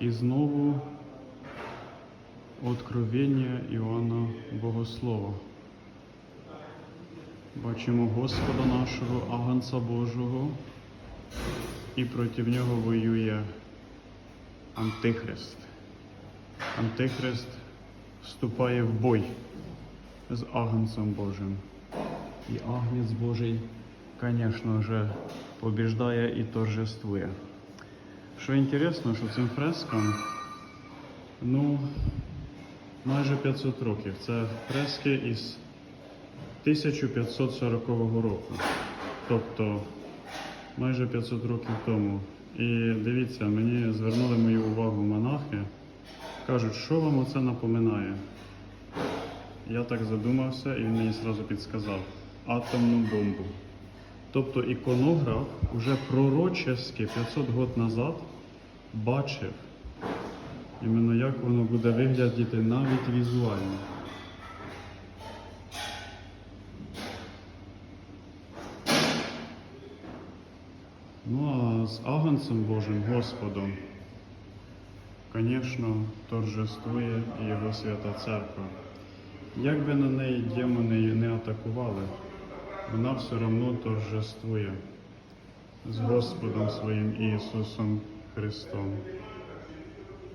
І знову Откровення Іоанна Богослова. Бачимо Господа нашого, Агнца Божого, і проти нього воює Антихрист. Антихрист вступає в бой з Агнцем Божим. І Агнець Божий, звісно ж, побіждає і торжествує. Що інтересно, що цим фрескам, ну, майже 500 років. Це фрески із 1540 року. Тобто майже 500 років тому. І дивіться, мені звернули мою увагу монахи. Кажуть, що вам оце напоминає? Я так задумався, і він мені одразу підсказав атомну бомбу. Тобто іконограф уже пророчески 500 років назад бачив, іменно як воно буде виглядати навіть візуально. Ну а з Агнцем Божим Господом, звісно, торжествує його свята церква. Як би на неї демони не атакували, вона все одно торжествує з Господом своїм Ісусом Христом.